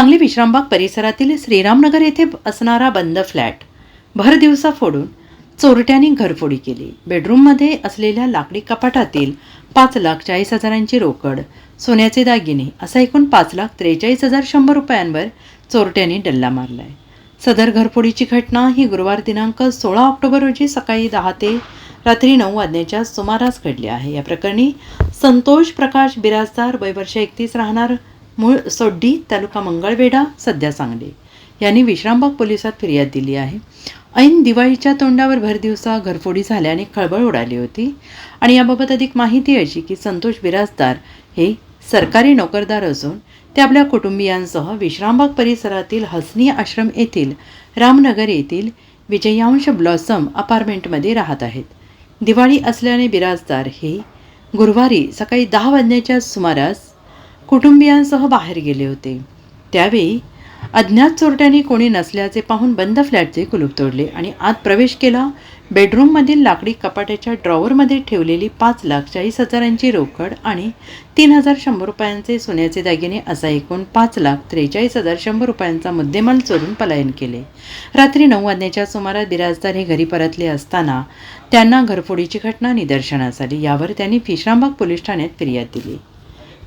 सांगली विश्रामबाग परिसरातील श्रीरामनगर येथे असणारा बंद फ्लॅट. भर दिवसा फोडून चोरट्यांनी घरफोडी केली. बेडरूममध्ये असलेल्या लाकडी कपाटातील पाच लाख चाळीस हजारांची रोकड सोन्याचे दागिने असा एकूण पाच लाख त्रेचाळीस हजार शंभर रुपयांवर चोरट्यांनी डल्ला मारलाय. सदर घरफोडीची घटना ही गुरुवार दिनांक सोळा ऑक्टोबर रोजी सकाळी दहा ते रात्री नऊ वाजण्याच्या सुमारास घडली आहे. या प्रकरणी संतोष प्रकाश बिराजदार वयवर्ष एकतीस राहणार मूळ सोड्डी तालुका मंगळवेढा सध्या सांगली. यांनी विश्रामबाग पोलिसात फिर्याद दिली आहे. ऐन दिवाळीच्या तोंडावर भर दिवसा घरफोडी झाल्याने खळबळ उडाली होती. आणि याबाबत अधिक माहिती अशी की संतोष बिराजदार हे सरकारी नोकरदार असून ते आपल्या कुटुंबियांसह विश्रामबाग परिसरातील हसनी आश्रम येथील रामनगर येथील विजयांश ब्लॉसम अपार्टमेंटमध्ये राहत आहेत. दिवाळी असल्याने बिराजदार हे गुरुवारी सकाळी दहा वाजण्याच्या सुमारास कुटुंबियांसह बाहेर गेले होते. त्यावेळी अज्ञात चोरट्याने कोणी नसल्याचे पाहून बंद फ्लॅटचे कुलूप तोडले आणि आत प्रवेश केला. बेडरूममधील लाकडी कपाट्याच्या ड्रॉवरमध्ये ठेवलेली पाच लाख चाळीस हजारांची रोकड आणि तीन हजार शंभर रुपयांचे सोन्याचे दागिने असा एकूण पाच लाख त्रेचाळीस हजार शंभर रुपयांचा मुद्देमाल चोरून पलायन केले. रात्री नऊ वाजण्याच्या सुमारास बिराजदार हे घरी परतले असताना त्यांना घरफोडीची घटना निदर्शनास आली. यावर त्यांनी फिश्रामबाग पोलीस ठाण्यात फिर्याद दिली.